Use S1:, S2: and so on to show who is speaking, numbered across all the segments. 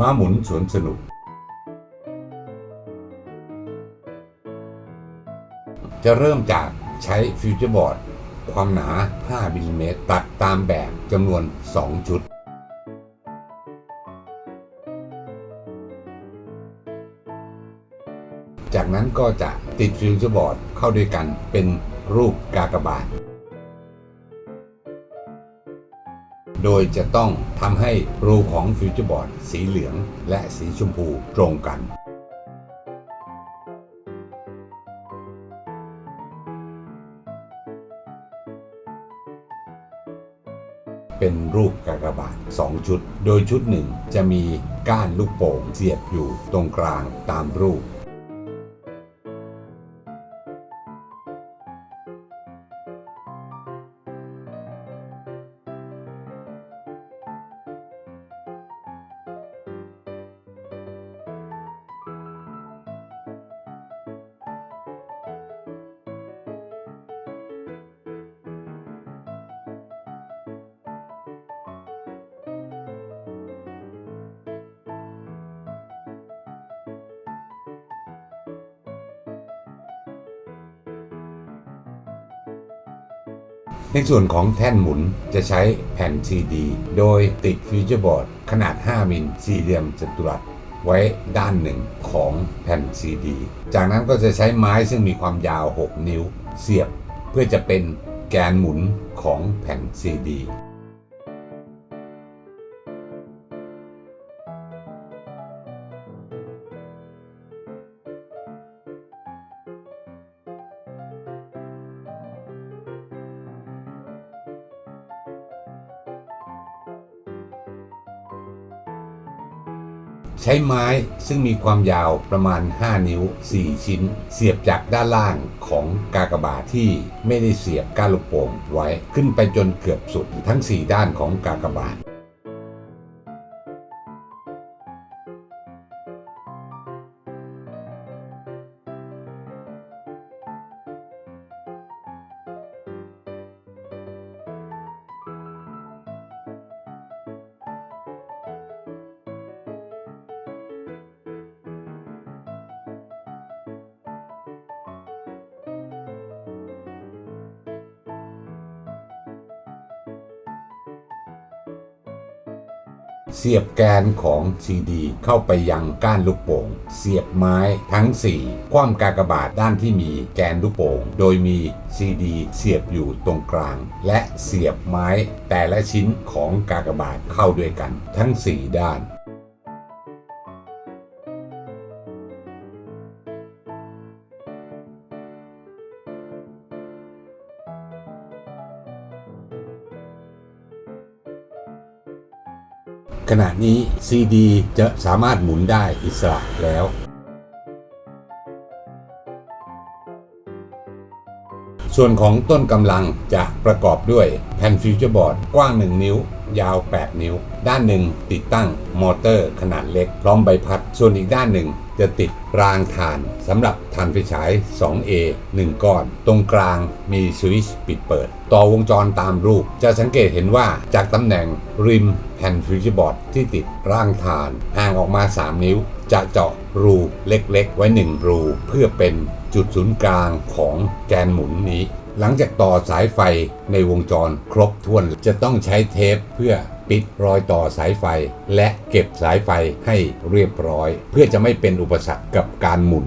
S1: ม้าหมุนสวนสนุก จะเริ่มจากใช้ฟิวเจอร์บอร์ด ความหนา 5มิลลิเมตรตัดตามแบบจำนวน 2 ชุด จากนั้นก็จะติดฟิวเจอร์บอร์ดเข้าด้วยกันเป็นรูปกากบาท โดยจะต้องทำให้รูของฟิวเจอร์บอร์ดสีเหลืองและสีชมพูตรงกันเป็นรูปกากบาท2ชุด โดยชุดหนึ่งจะมีก้านลูกโป่งเสียบอยู่ตรงกลางตามรูป ในส่วนของแท่นหมุนจะใช้แผ่นซีดี โดยติดฟิวเจอร์บอร์ดขนาด 5 มิลสี่เหลี่ยมจัตุรัสไว้ด้านหนึ่งของแผ่นซีดี จากนั้นก็จะใช้ไม้ซึ่งมีความยาว 6 นิ้ว เสียบเพื่อจะเป็นแกนหมุนของแผ่นซีดี ใช้ไม้ซึ่งมีความยาวประมาณ 5 นิ้ว 4 ชิ้น เสียบจากด้านล่างของกากบาทที่ไม่ได้เสียบก้านลูกโป่งไว้ขึ้นไปจนเกือบสุดทั้ง 4 ด้านของกากบาท เสียบแกนของซีดี เข้าไปยังก้านลูกโป่ง เสียบไม้ทั้ง 4 คว่ำกากบาทด้านที่มีแกนลูกโป่ง โดยมีซีดี เสียบอยู่ตรงกลาง และเสียบไม้แต่ละชิ้นของกากบาทเข้าด้วยกัน ทั้ง 4 ด้าน ขณะนี้ซีดีจะสามารถหมุนได้อิสระแล้ว ส่วนของต้นกำลังจะประกอบด้วยแผ่นฟิวเจอร์บอร์ดกว้าง 1 นิ้ว ยาว 8 นิ้ว ด้านหนึ่งติดตั้งมอเตอร์ขนาดเล็ก พร้อมใบพัด ส่วนอีกด้านหนึ่งจะติดรางถ่านสำหรับถ่านไฟฉาย 2A 1 ก้อน ตรงกลางมีสวิตช์ปิดเปิด ต่อวงจรตามรูป จะสังเกตเห็นว่าจากตำแหน่งริม แผ่นฟิวเจอร์บอร์ดที่ติดร่างถ่านห่างออกมา 3 นิ้ว จะเจาะรูเล็กๆ ไว้ 1 รู เพื่อเป็นจุดศูนย์กลางของแกนหมุนนี้ หลังจากต่อสายไฟในวงจรครบถ้วนจะต้องใช้เทปเพื่อปิดรอยต่อสายไฟ และเก็บสายไฟให้เรียบร้อย เพื่อจะไม่เป็นอุปสรรคกับการหมุน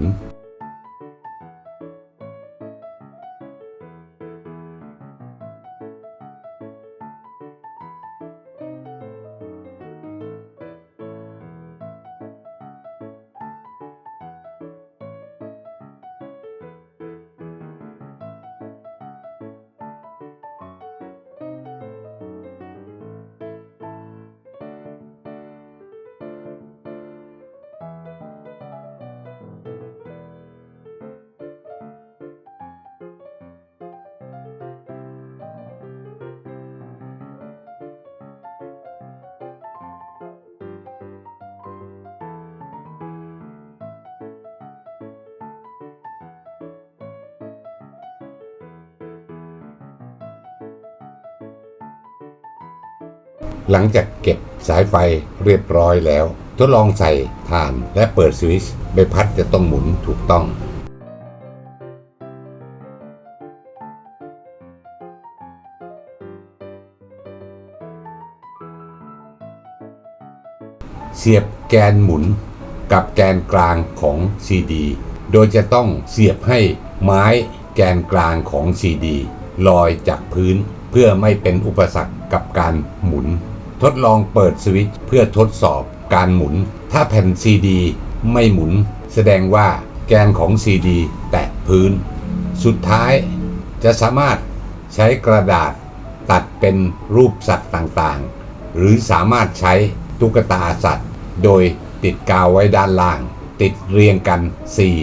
S1: หลังจากเก็บสายไฟเรียบร้อยแล้ว ทดลองใส่ฐานและเปิดสวิตช์ใบพัดจะต้องหมุนถูกต้องเสียบแกนหมุนกับแกนกลางของ CD โดยจะต้องเสียบให้ไม้แกนกลางของ CD ลอยจากพื้นเพื่อไม่เป็นอุปสรรคกับการหมุน ทดลองเปิดสวิตช์เพื่อทดสอบการหมุน ถ้าแผ่น CD ไม่หมุน แสดงว่าแกนของ CD แตะพื้น สุดท้ายจะสามารถใช้กระดาษตัดเป็นรูปสัตว์ต่างๆ หรือสามารถใช้ตุ๊กตาสัตว์ โดยติดกาวไว้ด้านล่าง ติดเรียงกัน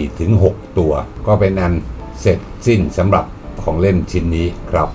S1: 4-6 ตัว ก็เป็นอันเสร็จสิ้นสำหรับของเล่นชิ้นนี้ครับ